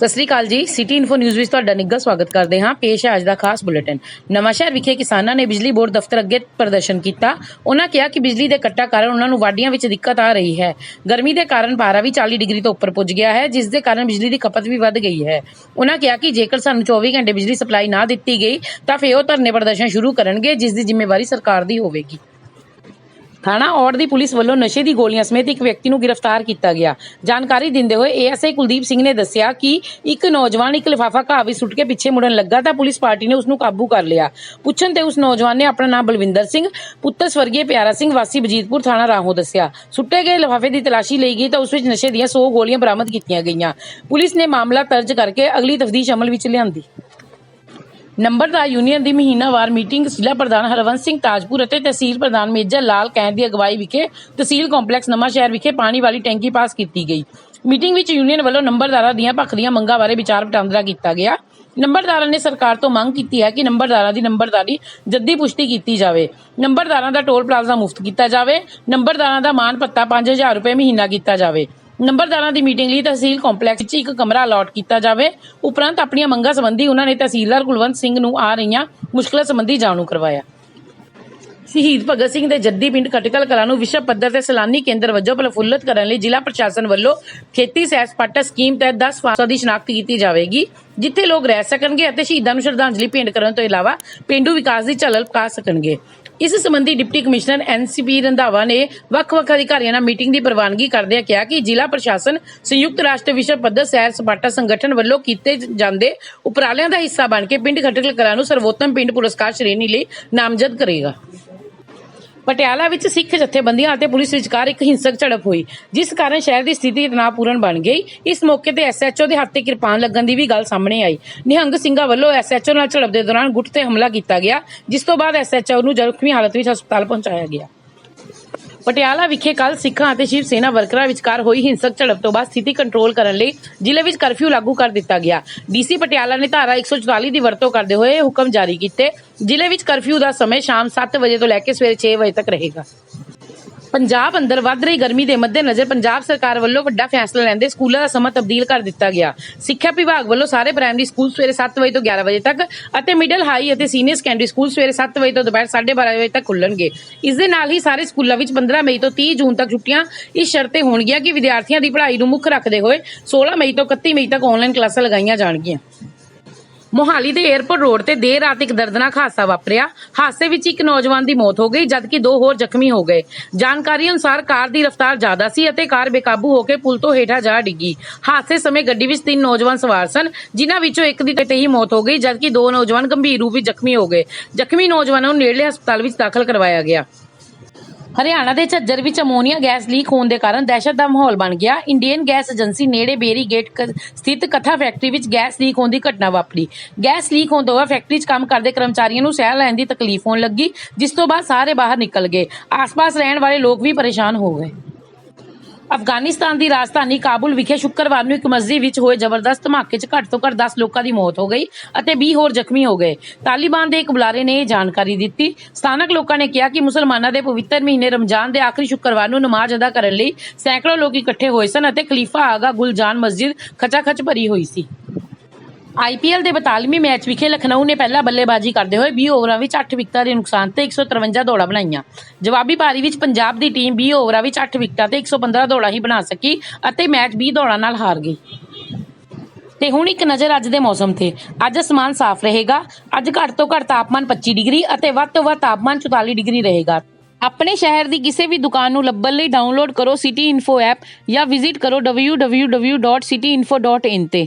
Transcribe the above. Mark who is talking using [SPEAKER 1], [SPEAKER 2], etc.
[SPEAKER 1] ਸਤਿ ਸ੍ਰੀ ਅਕਾਲ ਜੀ। City info news ਵਿੱਚ ਤੁਹਾਡਾ ਨਿੱਘਾ ਸਵਾਗਤ ਕਰਦੇ ਹਾਂ। ਪੇਸ਼ ਹੈ ਅੱਜ ਦਾ ਖਾਸ ਬੁਲੇਟਿਨ। ਨਵਾਂਸ਼ਹਿਰ ਵਿਖੇ ਕਿਸਾਨਾਂ ਨੇ ਬਿਜਲੀ ਬੋਰਡ ਦਫ਼ਤਰ ਅੱਗੇ ਪ੍ਰਦਰਸ਼ਨ ਕੀਤਾ। ਉਹਨਾਂ ਕਿਹਾ ਕਿ ਬਿਜਲੀ ਦੇ ਕੱਟਾਂ ਕਾਰਨ ਉਹਨਾਂ ਨੂੰ ਵਾਢੀਆਂ ਵਿੱਚ ਦਿੱਕਤ ਆ ਰਹੀ ਹੈ। ਗਰਮੀ ਦੇ ਕਾਰਨ ਪਾਰਾ ਵੀ 40 ਡਿਗਰੀ ਤੋਂ ਉੱਪਰ ਪੁੱਜ ਗਿਆ ਹੈ, ਜਿਸ ਦੇ ਕਾਰਨ ਬਿਜਲੀ ਦੀ ਖਪਤ ਵੀ ਵੱਧ ਗਈ ਹੈ। ਉਹਨਾਂ ਕਿਹਾ ਕਿ ਜੇਕਰ ਸਾਨੂੰ 24 ਘੰਟੇ ਬਿਜਲੀ ਸਪਲਾਈ ਨਾ ਦਿੱਤੀ ਗਈ, ਤਾਂ ਫਿਰ ਉਹ ਧਰਨੇ ਪ੍ਰਦਰਸ਼ਨ ਸ਼ੁਰੂ ਕਰਨਗੇ, ਜਿਸ ਦੀ ਜ਼ਿੰਮੇਵਾਰੀ ਸਰਕਾਰ ਦੀ ਹੋਵੇਗੀ। ਥਾਣਾ ਔੜ ਦੀ ਪੁਲਿਸ ਵੱਲੋਂ ਨਸ਼ੇ ਦੀ ਗੋਲੀਆਂ ਸਮੇਤ ਇੱਕ ਵਿਅਕਤੀ ਨੂੰ ਗ੍ਰਿਫਤਾਰ ਕੀਤਾ ਗਿਆ। ਜਾਣਕਾਰੀ ਦਿੰਦੇ ਹੋਏ ਏਐਸਆਈ ਕੁਲਦੀਪ ਸਿੰਘ ਨੇ ਦੱਸਿਆ ਕਿ ਇੱਕ ਨੌਜਵਾਨ ਇੱਕ ਲਿਫਾਫਾ ਘਾਹ ਵਿੱਚ ਸੁੱਟ ਕੇ ਪਿੱਛੇ ਮੁੜਨ ਲੱਗਾ ਤਾਂ ਪੁਲਿਸ ਪਾਰਟੀ ਨੇ ਉਸ ਨੂੰ ਕਾਬੂ ਕਰ ਲਿਆ। ਪੁੱਛਣ ਤੇ ਉਸ ਨੌਜਵਾਨ ਨੇ ਆਪਣਾ ਨਾਮ ਬਲਵਿੰਦਰ ਸਿੰਘ, ਪੁੱਤਰ ਸਵਰਗੀ ਪਿਆਰਾ ਸਿੰਘ, ਵਾਸੀ ਬਜੀਤਪੁਰ ਥਾਣਾ ਰਾਹੋਂ ਦੱਸਿਆ। ਸੁੱਟੇ ਗਏ ਲਿਫਾਫੇ ਦੀ ਤਲਾਸ਼ੀ ਲਈ ਗਈ ਤਾਂ ਉਸ ਵਿੱਚ ਨਸ਼ੇ ਦੀਆਂ 100 ਗੋਲੀਆਂ ਬਰਾਮਦ ਕੀਤੀਆਂ ਗਈਆਂ। ਪੁਲਿਸ ਨੇ ਮਾਮਲਾ ਦਰਜ ਕਰਕੇ ਅਗਲੀ ਤਫਤੀਸ਼ ਅਮਲ ਵਿੱਚ ਲਿਆਂਦੀ। ਨੰਬਰਦਾਰ ਯੂਨੀਅਨ ਦੀ ਮਹੀਨਾਵਾਰ ਮੀਟਿੰਗ ਜ਼ਿਲ੍ਹਾ ਪ੍ਰਧਾਨ ਹਰਵੰਸ ਸਿੰਘ ਤਾਜਪੁਰ ਅਤੇ ਤਹਿਸੀਲ ਪ੍ਰਧਾਨ ਮੇਜਰ ਲਾਲ ਕੈਂਦ ਦੀ ਅਗਵਾਈ ਵਿਖੇ ਤਹਿਸੀਲ ਕੰਪਲੈਕਸ ਨਵਾਂ ਸ਼ਹਿਰ ਵਿਖੇ ਪਾਣੀ ਵਾਲੀ ਟੈਂਕੀ ਪਾਸ ਕੀਤੀ ਗਈ। ਮੀਟਿੰਗ ਵਿੱਚ ਯੂਨੀਅਨ ਵੱਲੋਂ ਨੰਬਰਦਾਰਾਂ ਦੀਆਂ ਪੱਖ ਦੀਆਂ ਮੰਗਾਂ ਬਾਰੇ ਵਿਚਾਰ ਵਟਾਂਦਰਾ ਕੀਤਾ ਗਿਆ। ਨੰਬਰਦਾਰਾਂ ਨੇ ਸਰਕਾਰ ਤੋਂ ਮੰਗ ਕੀਤੀ ਹੈ ਕਿ ਨੰਬਰਦਾਰਾਂ ਦੀ ਨੰਬਰਦਾਰੀ ਜੱਦੀ ਪੁਸ਼ਟੀ ਕੀਤੀ ਜਾਵੇ। ਨੰਬਰਦਾਰਾਂ ਦਾ ਟੋਲ ਪਲਾਜ਼ਾ ਮੁਫਤ ਕੀਤਾ ਜਾਵੇ। ਨੰਬਰਦਾਰਾਂ ਦਾ ਮਾਨ ਭੱਤਾ 5000 ਰੁਪਏ ਮਹੀਨਾ ਕੀਤਾ ਜਾਵੇ। ਨੰਬਰਦਾਰਾਂ ਦੀ ਮੀਟਿੰਗ ਲਈ ਤਹਿਸੀਲ ਕੰਪਲੈਕਸ ਵਿੱਚ ਇੱਕ ਕਮਰਾ ਅਲਾਟ ਕੀਤਾ ਜਾਵੇ। ਉਪਰੰਤ ਆਪਣੀਆਂ ਮੰਗਾਂ ਸੰਬੰਧੀ ਉਹਨਾਂ ਨੇ ਤਹਿਸੀਲਦਾਰ ਕੁਲਵੰਤ ਸਿੰਘ ਨੂੰ ਆ ਰਹੀਆਂ ਮੁਸ਼ਕਲਾਂ ਸੰਬੰਧੀ ਜਾਣੂ ਕਰਵਾਇਆ। ਸ਼ਹੀਦ ਭਗਤ ਸਿੰਘ ਦੇ ਜੱਦੀ ਪਿੰਡ ਖਟਕਲ ਕਲਾਂ ਨੂੰ ਵਿਸ਼ਵ ਪੱਧਰ ਤੇ ਸੈਲਾਨੀ ਕੇਂਦਰ ਵਜੋਂ ਪ੍ਰਫੁੱਲਤ ਕਰਨ ਲਈ ਜ਼ਿਲ੍ਹਾ ਪ੍ਰਸ਼ਾਸਨ ਵੱਲੋਂ ਖੇਤੀ ਸੈਰ ਸਪਾਟਾ ਸਕੀਮ ਤਹਿਤ 10 ਫਾਸਾ ਦੀ ਸ਼ਨਾਖਤ ਕੀਤੀ ਜਾਵੇਗੀ, ਜਿੱਥੇ ਲੋਕ ਰਹਿ ਸਕਣਗੇ ਅਤੇ ਸ਼ਹੀਦਾਂ ਨੂੰ ਸ਼ਰਧਾਂਜਲੀ ਭੇਂਟ ਕਰਨ ਤੋਂ ਇਲਾਵਾ ਪਿੰਡੂ ਵਿਕਾਸ ਦੀ ਝਲਕ ਪਾ ਸਕਣਗੇ। ਇਸ ਸੰਬੰਧੀ ਡਿਪਟੀ ਕਮਿਸ਼ਨਰ ਐਨਸੀਪੀ ਰੰਧਾਵਾ ਨੇ ਵੱਖ-ਵੱਖ ਅਧਿਕਾਰੀਆਂ ਨਾਲ ਮੀਟਿੰਗ ਦੀ ਪ੍ਰਵਾਨਗੀ ਕਰਦਿਆਂ ਕਿਹਾ ਕਿ ਜ਼ਿਲ੍ਹਾ ਪ੍ਰਸ਼ਾਸਨ ਸੰਯੁਕਤ ਰਾਸ਼ਟਰ ਵਿਸ਼ਵ ਪੱਧਰ ਸੈਰ ਸਪਾਟਾ ਸੰਗਠਨ ਵੱਲੋਂ ਕੀਤੇ ਜਾਂਦੇ ਉਪਰਾਲਿਆਂ ਦਾ ਹਿੱਸਾ ਬਣ ਕੇ ਪਿੰਡ ਖਟਕਲ ਕਲਾਂ ਨੂੰ ਸਰਵੋਤਮ ਪਿੰਡ ਪੁਰਸਕਾਰ ਸ਼੍ਰੇਣੀ ਲਈ ਨਾਮਜ਼ਦ ਕਰੇਗਾ। ਪਟਿਆਲਾ ਵਿੱਚ ਸਿੱਖ ਜਥੇਬੰਦੀਆਂ ਅਤੇ ਪੁਲਿਸ ਵਿਚਕਾਰ ਇੱਕ ਹਿੰਸਕ ਝੜਪ ਹੋਈ, ਜਿਸ ਕਾਰਨ ਸ਼ਹਿਰ ਦੀ ਸਥਿਤੀ ਤਣਾਅਪੂਰਨ ਬਣ ਗਈ। ਇਸ ਮੌਕੇ ਤੇ ਐਸਐਚਓ ਦੇ ਹੱਥ ਤੇ ਕਿਰਪਾਨ ਲੱਗਣ ਦੀ ਵੀ ਗੱਲ ਸਾਹਮਣੇ ਆਈ। ਨਿਹੰਗ ਸਿੰਘਾਂ ਵੱਲੋਂ ਐਸਐਚਓ ਨਾਲ ਝੜਪ ਦੇ ਦੌਰਾਨ ਗੁੱਟ ਤੇ ਹਮਲਾ ਕੀਤਾ ਗਿਆ, ਜਿਸ ਤੋਂ ਬਾਅਦ ਐਸਐਚਓ ਨੂੰ ਜ਼ਖਮੀ ਹਾਲਤ ਵਿੱਚ ਹਸਪਤਾਲ ਪਹੁੰਚਾਇਆ ਗਿਆ। ਪਟਿਆਲਾ ਵਿਖੇ ਕੱਲ ਸਿੱਖਾਂ ਅਤੇ ਸ਼ਿਵ ਸੈਨਾ ਵਰਕਰਾਂ ਵਿਚਕਾਰ ਹੋਈ ਹਿੰਸਕ ਝੜਪ ਤੋਂ ਬਾਅਦ ਸਥਿਤੀ ਕੰਟਰੋਲ ਕਰਨ ਲਈ ਜ਼ਿਲ੍ਹੇ ਵਿੱਚ ਕਰਫਿਊ ਲਾਗੂ ਕਰ ਦਿੱਤਾ ਗਿਆ। ਡੀਸੀ ਪਟਿਆਲਾ ਨੇ ਧਾਰਾ 144 ਦੀ ਵਰਤੋਂ ਕਰਦੇ ਹੋਏ ਇਹ ਹੁਕਮ ਜਾਰੀ ਕੀਤੇ। ਜ਼ਿਲ੍ਹੇ ਵਿੱਚ ਕਰਫਿਊ ਦਾ ਸਮੇਂ ਸ਼ਾਮ 7 ਵਜੇ ਤੋਂ ਲੈ ਕੇ ਸਵੇਰੇ 6 ਵਜੇ ਤੱਕ ਰਹੇਗਾ। ਪੰਜਾਬ ਅੰਦਰ ਵੱਧ ਰਹੀ ਗਰਮੀ ਦੇ ਮੱਦੇਨਜ਼ਰ ਪੰਜਾਬ ਸਰਕਾਰ ਵੱਲੋਂ ਵੱਡਾ ਫੈਸਲਾ ਲੈਂਦੇ ਸਕੂਲਾਂ ਦਾ ਸਮਾਂ ਤਬਦੀਲ ਕਰ ਦਿੱਤਾ ਗਿਆ। ਸਿੱਖਿਆ ਵਿਭਾਗ ਵੱਲੋਂ ਸਾਰੇ ਪ੍ਰਾਇਮਰੀ ਸਕੂਲ ਸਵੇਰੇ 7 ਵਜੇ ਤੋਂ 11 ਵਜੇ ਤੱਕ ਅਤੇ ਮਿਡਲ, ਹਾਈ ਅਤੇ ਸੀਨੀਅਰ ਸੈਕੰਡਰੀ ਸਕੂਲ ਸਵੇਰੇ 7 ਵਜੇ ਤੋਂ ਦੁਪਹਿਰ 12:30 ਵਜੇ ਤੱਕ ਖੁੱਲਣਗੇ ਇਸ ਦੇ ਨਾਲ ਹੀ ਸਾਰੇ ਸਕੂਲਾਂ ਵਿੱਚ 15 ਮਈ ਤੋਂ 30 ਜੂਨ ਤੱਕ ਛੁੱਟੀਆਂ ਇਸ ਸ਼ਰਤ ਤੇ ਹੋਣਗੀਆਂ ਕਿ ਵਿਦਿਆਰਥੀਆਂ ਦੀ ਪੜ੍ਹਾਈ ਨੂੰ ਮੁੱਖ ਰੱਖਦੇ ਹੋਏ 16 ਮਈ ਤੋਂ 31 ਮਈ ਤੱਕ ਆਨਲਾਈਨ ਕਲਾਸਾਂ ਲਗਾਈਆਂ ਜਾਣਗੀਆਂ। ਮੋਹਾਲੀ ਦੇ 에ਅਰਪੋਰਟ ਰੋਡ ਤੇ ਦੇਰ ਰਾਤ ਇੱਕ ਦਰਦਨਾਕ ਹਾਦਸਾ ਵਾਪਰਿਆ। ਹਾਦਸੇ ਵਿੱਚ ਇੱਕ ਨੌਜਵਾਨ ਦੀ ਮੌਤ ਹੋ ਗਈ, ਜਦਕਿ ਦੋ ਹੋਰ ਜ਼ਖਮੀ ਹੋ ਗਏ। ਜਾਣਕਾਰੀ ਅਨੁਸਾਰ ਕਾਰ ਦੀ ਰਫ਼ਤਾਰ ਜ਼ਿਆਦਾ ਸੀ ਅਤੇ ਕਾਰ ਬੇਕਾਬੂ ਹੋ ਕੇ ਪੁਲ ਤੋਂ ਹੇਠਾਂ ਜਾ ਡਿੱਗੀ। ਹਾਦਸੇ ਸਮੇਂ ਗੱਡੀ ਵਿੱਚ ਤਿੰਨ ਨੌਜਵਾਨ ਸਵਾਰ ਸਨ, ਜਿਨ੍ਹਾਂ ਵਿੱਚੋਂ ਇੱਕ ਦੀ ਤੇ ਹੀ ਮੌਤ ਹੋ ਗਈ, ਜਦਕਿ ਦੋ ਨੌਜਵਾਨ ਗੰਭੀਰ ਰੂਪ ਵਿੱਚ ਜ਼ਖਮੀ ਹੋ ਗਏ। ਜ਼ਖਮੀ ਨੌਜਵਾਨਾਂ ਨੂੰ ਨੇੜਲੇ ਹਸਪਤਾਲ ਵਿੱਚ ਦਾਖਲ ਕਰਵਾਇਆ ਗਿਆ। ਹਰਿਆਣਾ ਦੇ ਝੱਜਰ ਵਿੱਚ ਅਮੋਨੀਆ ਗੈਸ ਲੀਕ ਹੋਣ ਦੇ ਕਾਰਨ ਦਹਿਸ਼ਤ ਦਾ ਮਾਹੌਲ ਬਣ ਗਿਆ। ਇੰਡੀਅਨ ਗੈਸ ਏਜੰਸੀ ਨੇੜੇ ਬੇਰੀ ਗੇਟ ਕ- ਸਥਿਤ ਕਥਾ ਫੈਕਟਰੀ ਵਿੱਚ ਗੈਸ ਲੀਕ ਹੋਣ ਦੀ ਘਟਨਾ ਵਾਪਰੀ। ਗੈਸ ਲੀਕ ਹੋਣ ਤੋਂ ਬਾਅਦ ਫੈਕਟਰੀ 'ਚ ਕੰਮ ਕਰਦੇ ਕਰਮਚਾਰੀਆਂ ਨੂੰ ਸਾਹ ਲੈਣ ਦੀ ਤਕਲੀਫ ਹੋਣ ਲੱਗੀ, ਜਿਸ ਤੋਂ ਬਾਅਦ ਸਾਰੇ ਬਾਹਰ ਨਿਕਲ ਗਏ। ਆਸ-ਪਾਸ ਰਹਿਣ ਵਾਲੇ ਲੋਕ ਵੀ ਪਰੇਸ਼ਾਨ ਹੋ ਗਏ। ਅਫਗਾਨਿਸਤਾਨ ਦੀ ਰਾਜਧਾਨੀ ਕਾਬੁਲ ਵਿਖੇ ਸ਼ੁੱਕਰਵਾਰ ਨੂੰ ਇੱਕ ਮਸਜਿਦ ਵਿੱਚ ਹੋਏ ਜ਼ਬਰਦਸਤ ਧਮਾਕੇ 'ਚ ਘੱਟ ਤੋਂ ਘੱਟ 10 ਲੋਕਾਂ ਦੀ ਮੌਤ ਹੋ ਗਈ ਅਤੇ 20 ਹੋਰ ਜ਼ਖਮੀ ਹੋ ਗਏ। ਤਾਲਿਬਾਨ ਦੇ ਇੱਕ ਬੁਲਾਰੇ ਨੇ ਇਹ ਜਾਣਕਾਰੀ ਦਿੱਤੀ। ਸਥਾਨਕ ਲੋਕਾਂ ਨੇ ਕਿਹਾ ਕਿ ਮੁਸਲਮਾਨਾਂ ਦੇ ਪਵਿੱਤਰ ਮਹੀਨੇ ਰਮਜ਼ਾਨ ਦੇ ਆਖਰੀ ਸ਼ੁੱਕਰਵਾਰ ਨੂੰ ਨਮਾਜ਼ ਅਦਾ ਕਰਨ ਲਈ ਸੈਂਕੜੋ ਲੋਕ ਇਕੱਠੇ ਹੋਏ ਸਨ ਅਤੇ ਖਲੀਫਾ ਆਗਾ ਗੁਲਜਾਨ ਮਸਜਿਦ ਖਚਾਖਚ ਭਰੀ ਹੋਈ ਸੀ। ਆਈਪੀਐਲ ਦੇ 42ਵੇਂ ਮੈਚ ਵਿਖੇ ਲਖਨਊ ਨੇ ਪਹਿਲਾਂ ਬੱਲੇਬਾਜ਼ੀ ਕਰਦੇ ਹੋਏ 20 ਓਵਰਾਂ ਵਿੱਚ 8 ਵਿਕਟਾਂ ਦੇ ਨੁਕਸਾਨ ਤੇ 153 ਦੌੜਾਂ ਬਣਾਈਆਂ। ਜਵਾਬੀ ਪਾਰੀ ਵਿੱਚ ਪੰਜਾਬ ਦੀ ਟੀਮ 20 ਓਵਰਾਂ ਵਿੱਚ 8 ਵਿਕਟਾਂ ਤੇ 115 ਦੌੜਾਂ ਹੀ ਬਣਾ ਸਕੀ ਅਤੇ ਮੈਚ 20 ਦੌੜਾਂ ਨਾਲ ਹਾਰ ਗਈ। ਤੇ ਹੁਣ ਇੱਕ ਨਜ਼ਰ ਅੱਜ ਦੇ ਮੌਸਮ ਤੇ। ਅੱਜ ਅਸਮਾਨ ਸਾਫ਼ ਰਹੇਗਾ। ਅੱਜ ਘੱਟ ਤੋਂ ਘੱਟ ਤਾਪਮਾਨ 25 ਡਿਗਰੀ ਅਤੇ ਵੱਧ ਤੋਂ ਵੱਧ ਤਾਪਮਾਨ 44 ਡਿਗਰੀ ਰਹੇਗਾ। ਆਪਣੇ ਸ਼ਹਿਰ ਦੀ ਕਿਸੇ ਵੀ ਦੁਕਾਨ ਨੂੰ ਲੱਭਣ ਲਈ ਡਾਊਨਲੋਡ ਕਰੋ ਸਿਟੀ ਇਨਫੋ ਐਪ ਜਾਂ ਵਿਜ਼ਿਟ ਕਰੋ www.cityinfo.in ਤੇ।